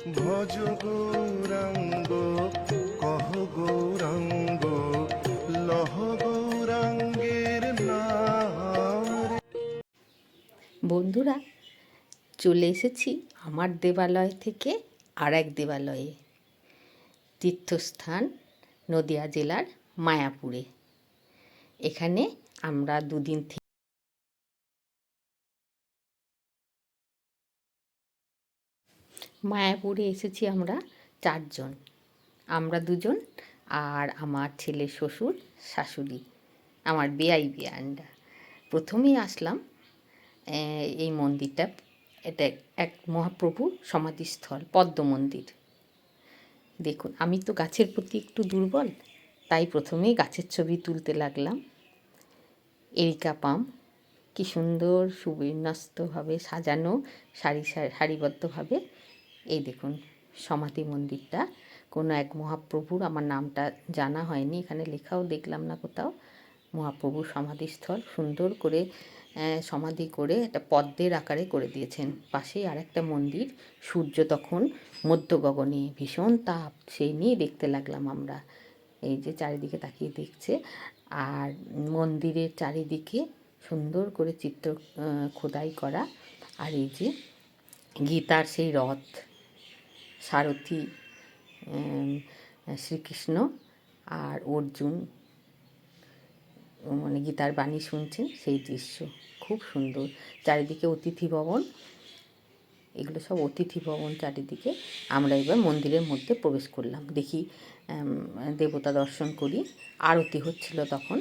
ভজ গৌরাঙ্গ, কহ গৌরাঙ্গ, লহ গৌরাঙ্গের বন্ধুরা, চলে এসেছি আমার দেবালয় থেকে আর এক দেবালয়ে, তীর্থস্থান নদিয়া জেলার মায়াপুরে। এখানে আমরা দুদিন মায়াপুরে এসেছি আমরা চারজন। আমরা দুজন আর আমার ছেলে শ্বশুর, শাশুড়ি, আমার বেয়াই বেয়ানরা প্রথমেই আসলাম এই মন্দিরটা, এটা এক মহাপ্রভু সমাধিস্থল, পদ্ম মন্দির। দেখুন, আমি তো গাছের প্রতি একটু দুর্বল, তাই প্রথমেই গাছের ছবি তুলতে লাগলাম। এরিকা পাম, কি সুন্দর সুবিন্যস্তভাবে সাজানো, সারি- সারিবদ্ধভাবে এই দেখুন, সমাধি মন্দিরটা। কোনো এক মহাপ্রভুর, আমার নামটা জানা হয়নি, এখানে লেখাও দেখলাম না কোথাও। মহাপ্রভুর সমাধিস্থল, সুন্দর করে সমাধি করে একটা পদ্মের আকারে করে দিয়েছেন। পাশেই আরেকটা মন্দির, সূর্য তখন মধ্য গগনে ভীষণ তাপ, সেই নিয়ে দেখতে লাগলাম আমরা। এই যে চারিদিকে তাকিয়ে দেখছে, আর মন্দিরের চারিদিকে সুন্দর করে চিত্র খোদাই করা। আর এই যে গীতার সেই রথ সারথি শ্রীকৃষ্ণ আর অর্জুন মানে গীতার বাণী শুনছেন সেই দৃশ্য। খুব সুন্দর। চারিদিকে অতিথি ভবন। এগুলো সব অতিথি ভবন চারিদিকে। আমরা এবার মন্দিরের মধ্যে প্রবেশ করলাম। দেখি দেবতা দর্শন করি। আরতি হচ্ছিল তখন।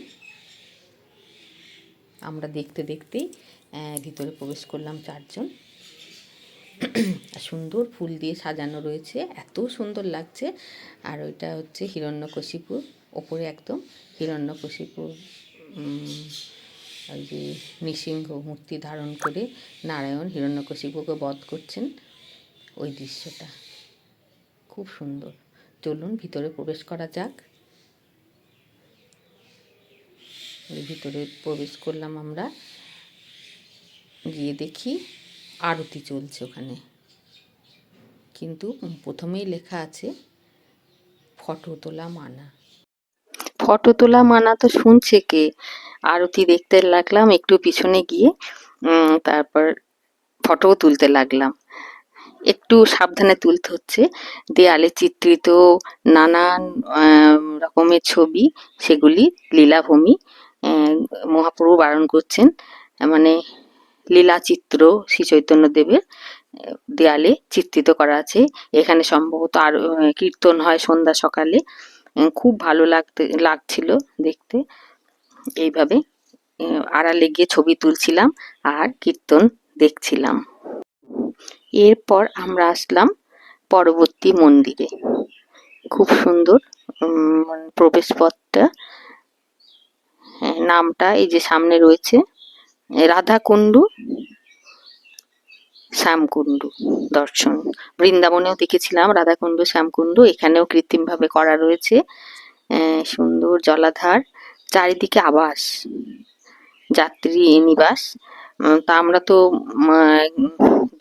আমরা দেখতে দেখতেই ভিতরে প্রবেশ করলাম চারজন। সুন্দর ফুল দিয়ে সাজানো রয়েছে। এত সুন্দর লাগছে। আর ওইটা হচ্ছে হিরণ্যকশিপুর ওপরে একদম হিরণ্যকশিপুর উম, ওই যে নৃসিংহ মূর্তি ধারণ করে নারায়ণ হিরণ্যকশিপুকে বধ করছেন ওই দৃশ্যটা। খুব সুন্দর। চলুন ভিতরে প্রবেশ করা যাক। ভিতরে প্রবেশ করলাম আমরা। গিয়ে দেখি আরতি চলছে ওখানে। কিন্তু প্রথমেই লেখা আছে, ফটো তোলা মানা। ফটো তোলা মানা তো শুনছে কে? আরতি দেখতে লাগলাম, একটু পিছনে গিয়ে তারপর ফটোও তুলতে লাগলাম। একটু সাবধানে তুলতে হচ্ছে। দেয়ালে চিত্রিত নানান রকমের ছবি, সেগুলি লীলাভূমি মহাপ্রভু বারণ করছেন। মানে লীলা চিত্র শ্রী চৈতন্য দেবের দেয়ালে চিত্রিত করা আছে। এখানে সম্ভবত আর কীর্তন হয় সন্ধ্যা সকালে। খুব ভালো লাগতে লাগছিল দেখতে। এইভাবে আড়ালে গিয়ে ছবি তুলছিলাম আর কীর্তন দেখছিলাম। এরপর আমরা আসলাম পরবর্তী মন্দিরে। খুব সুন্দর উম, প্রবেশপথটা। হ্যাঁ, নামটা এই যে সামনে রয়েছে রাধাকুণ্ডু শ্যামকুণ্ডু দর্শন। বৃন্দাবনেও দেখেছিলাম, রাধাকুণ্ড, শ্যামকুণ্ড। এখানেও কৃত্রিমভাবে করা রয়েছে সুন্দর জলাধার, চারিদিকে আবাস, যাত্রী নিবাস। তা আমরা তো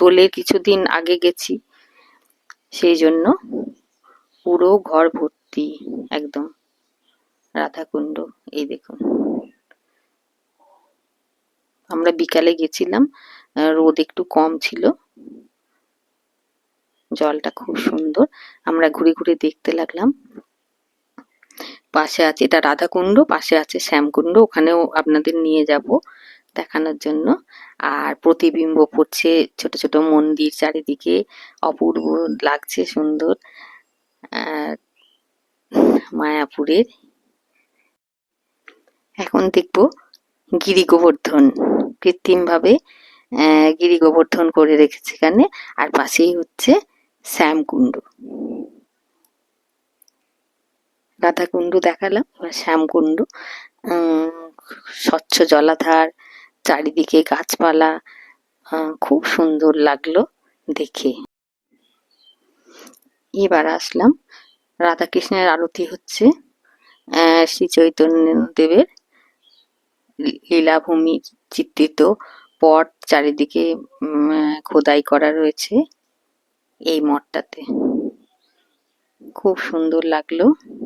দোলের কিছুদিন আগে গেছি, সেই জন্য পুরো ঘর ভর্তি একদম রাধাকুণ্ড। এই দেখুন। আমরা বিকালে গেছিলাম রোদ একটু কম ছিল। জলটা খুব সুন্দর, আমরা ঘুরে ঘুরে দেখতে লাগলাম। পাশে আছে, এটা রাধাকুণ্ড, পাশে আছে শ্যামকুণ্ড, ওখানেও আপনাদের নিয়ে যাব দেখানোর জন্য। আর প্রতিবিম্ব পড়ছে ছোট ছোট মন্দির চারিদিকে, অপূর্ব লাগছে সুন্দর। মায়াপুরের, এখন দেখব গিরি গোবর্ধন কৃত্রিমভাবে গিরি গোবর্ধন করে রেখেছে এখানে। আর পাশেই হচ্ছে শ্যামকুণ্ড রাধাকুণ্ড দেখালাম, এবার শ্যামকুণ্ড স্বচ্ছ জলাধার, চারিদিকে গাছপালা খুব সুন্দর লাগল দেখে। এবার আসলাম, রাধাকৃষ্ণের আরতি হচ্ছে শ্রী চৈতন্য দেবের লীলাভূমি চিত্রিত পট চারিদিকে খোদাই করা রয়েছে এই মঠটাতে। খুব সুন্দর লাগল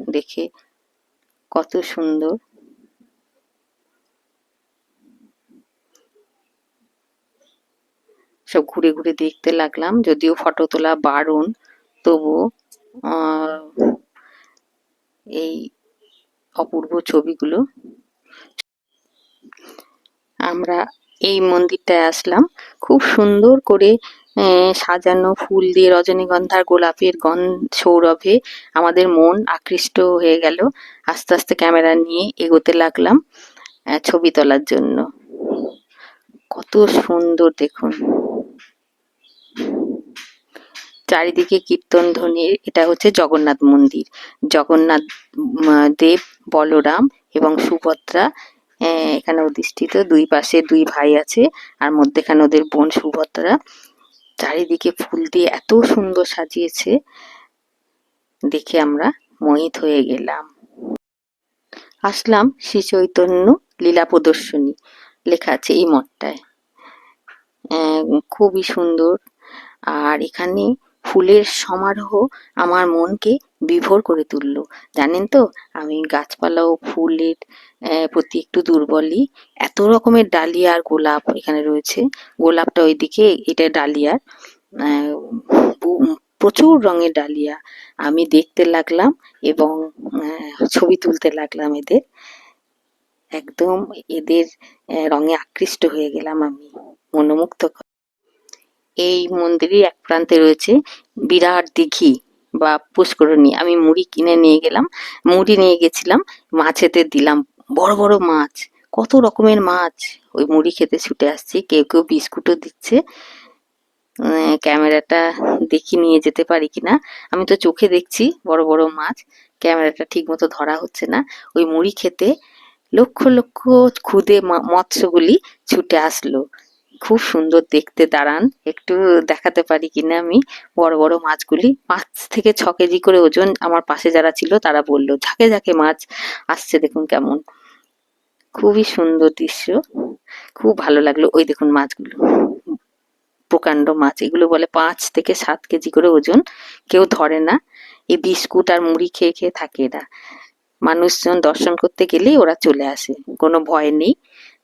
দেখে কত সুন্দর। সব ঘুরে ঘুরে দেখতে লাগলাম যদিও ফটো তোলা বারণ আহ, এই অপূর্ব ছবিগুলো আমরা এই মন্দিরটায় আসলাম। খুব সুন্দর করে সাজানো ফুল দিয়ে রজনীগন্ধার, গোলাপের গন সৌরভে আমাদের মন আকৃষ্ট হয়ে গেল। আস্তে আস্তে ক্যামেরা নিয়ে এগোতে লাগলাম ছবি তোলার জন্য। কত সুন্দর দেখুন। চারিদিকে কীর্তন ধ্বনির এটা হচ্ছে জগন্নাথ মন্দির। জগন্নাথ দেব, বলরাম এবং সুভদ্রা এখানে অধিষ্ঠিত দুই পাশে দুই ভাই আছে আর মধ্যেখানে ওদের বোন সুভদ্রা। চারিদিকে ফুল দিয়ে এত সুন্দর সাজিয়েছে, দেখে আমরা মোহিত হয়ে গেলাম। আসলাম শ্রী চৈতন্য লীলা প্রদর্শনী, লেখা আছে এই মঠটায়। খুবই সুন্দর। আর এখানে ফুলের সমারোহ আমার মনকে বিভোর করে তুললো। জানেন তো, আমি গাছপালা ও ফুলের প্রতি একটু দুর্বলই। এত রকমের ডালিয়া আর গোলাপ এখানে রয়েছে। গোলাপটা ওইদিকে, এটা ডালিয়ার। প্রচুর রঙের ডালিয়া। আমি দেখতে লাগলাম এবং ছবি তুলতে লাগলাম এদের। একদম এদের রঙে আকৃষ্ট হয়ে গেলাম আমি মনোমুগ্ধ এই মন্দিরের এক প্রান্তে রয়েছে বিরাট দিঘি। বা পুষ্করণী আমি মুড়ি কিনে নিয়ে গেলাম মুড়ি নিয়ে গেছিলাম মাছেতে দিলাম। বড় বড় মাছ কত রকমের মাছ। ওই মুড়ি খেতে ছুটে আসছে কেউ কেউ বিস্কুটও দিচ্ছে। আহ, ক্যামেরাটা দেখি নিয়ে যেতে পারি কিনা আমি তো চোখে দেখছি বড় বড় মাছ ক্যামেরাটা ঠিক মতো ধরা হচ্ছে না। ওই মুড়ি খেতে লক্ষ লক্ষ ক্ষুদে মৎস্যগুলি ছুটে আসলো। খুব সুন্দর দেখতে, দাঁড়ান। একটু দেখাতে পারি কিনা আমি? বড় বড় মাছগুলি। পাঁচ থেকে ছ কেজি করে ওজন আমার পাশে যারা ছিল, তারা বলল, ঝাঁকে ঝাঁকে মাছ আসছে, দেখুন কেমন। খুবই সুন্দর দৃশ্য। খুব ভালো লাগল ওই দেখুন মাছগুলো। প্রকাণ্ড মাছ। এগুলো বলে পাঁচ থেকে সাত কেজি করে ওজন। কেউ ধরে না। এই বিস্কুট আর মুড়ি খেয়ে খেয়ে থাকে এরা। মানুষজন দর্শন করতে গেলেই ওরা চলে আসে। কোনো ভয় নেই।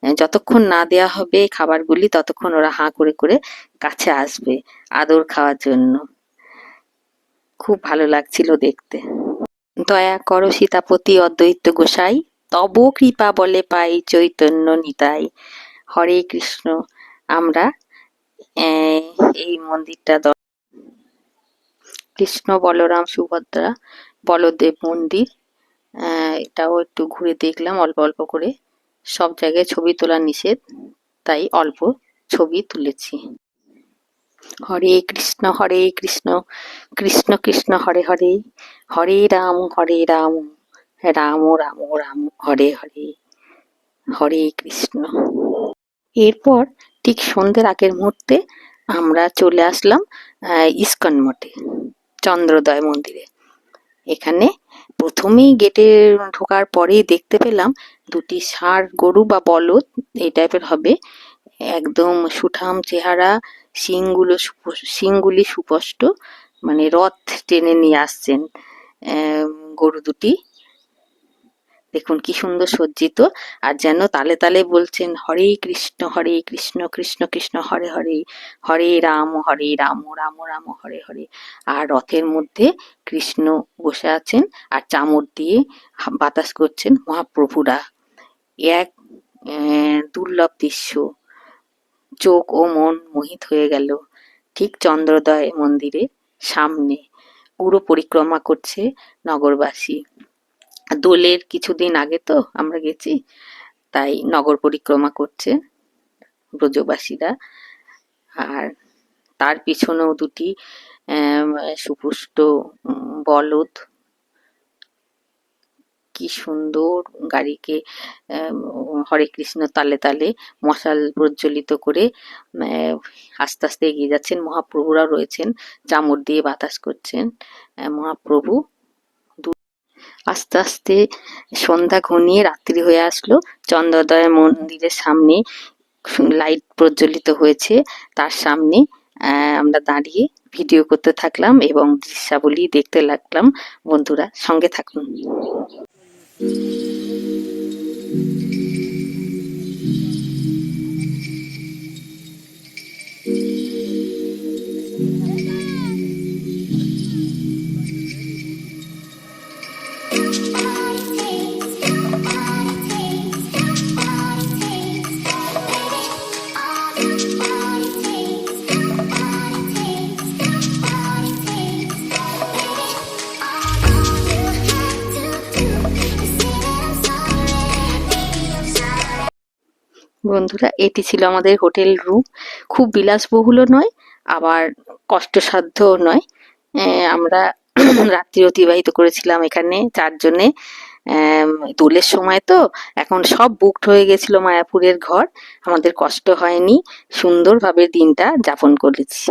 যতক্ষণ না দেয়া হবে খাবারগুলি, ততক্ষণ ওরা হাঁ করে করে কাছে আসবে আদর খাওয়ার জন্য। খুব ভালো লাগছিল দেখতে। দয়া করো সীতাপতি অদ্বৈত গোসাই, তব কৃপা বলে পাই চৈতন্য নিতাই। হরে কৃষ্ণ, আমরা এই মন্দিরটা কৃষ্ণ বলরাম সুভদ্রা, বলদেব মন্দির এটাও একটু ঘুরে দেখলাম অল্প অল্প করে। সব জায়গায় ছবি তোলা নিষেধ, তাই অল্প ছবি তুলেছি। হরে কৃষ্ণ হরে কৃষ্ণ কৃষ্ণ কৃষ্ণ, হরে হরে হরে রাম হরে রাম রাম রাম রাম, হরে হরে হরে কৃষ্ণ। এরপর ঠিক সন্ধ্যের আগের মুহূর্তে আমরা চলে আসলাম ইস্কন মঠে, চন্দ্রোদয় মন্দিরে। এখানে প্রথমেই গেটে ঢোকার পরেই দেখতে পেলাম দুটি ষাঁড় গরু বা বলদ, এই টাইপের হবে। একদম সুঠাম চেহারা, শিংগুলো শিংগুলি সুপষ্ট মানে রথ টেনে নিয়ে আসছেন গরু দুটি। দেখুন কি সুন্দর সজ্জিত। আর যেন তালে তালে বলছেন, হরে কৃষ্ণ হরে কৃষ্ণ কৃষ্ণ কৃষ্ণ, হরে হরে হরে রাম হরে রাম রাম রাম, হরে হরে। আর রথের মধ্যে কৃষ্ণ বসে আছেন আর চামর দিয়ে বাতাস করছেন মহাপ্রভুরা। এক দুর্লভ দৃশ্য। চোখ ও মন মোহিত হয়ে গেল। ঠিক চন্দ্রোদয় মন্দিরের সামনে পুরো পরিক্রমা করছে নগরবাসী। দোলের কিছুদিন আগে তো আমরা গেছি, তাই নগর পরিক্রমা করছে ব্রজবাসীরা। আর তার পিছনেও দুটি সুপুষ্ট বলদ। কি সুন্দর গাড়িকে হরে কৃষ্ণ তালে তালে মশাল প্রজ্বলিত করে আস্তে আস্তে এগিয়ে যাচ্ছেন। মহাপ্রভুরা রয়েছেন, চামর দিয়ে বাতাস করছেন। মহাপ্রভু আস্তে আস্তে সন্ধ্যা ঘনিয়ে রাত্রি হয়ে আসলো। চন্দ্রোদয় মন্দিরের সামনে লাইট প্রজ্বলিত হয়েছে তার সামনে। আমরা দাঁড়িয়ে ভিডিও করতে থাকলাম এবং দৃশ্যাবলী দেখতে লাগলাম। বন্ধুরা, সঙ্গে থাকুন। বন্ধুরা, এটি ছিল আমাদের হোটেল রুম। খুব বিলাসবহুলও নয়, আবার কষ্টসাধ্যও নয়। আমরা রাত্রি অতিবাহিত করেছিলাম এখানে চারজনে। দোলের সময় তো, এখন সব বুকড হয়ে গেছিল মায়াপুরের ঘর। আমাদের কষ্ট হয়নি, সুন্দরভাবে দিনটা যাপন করেছি।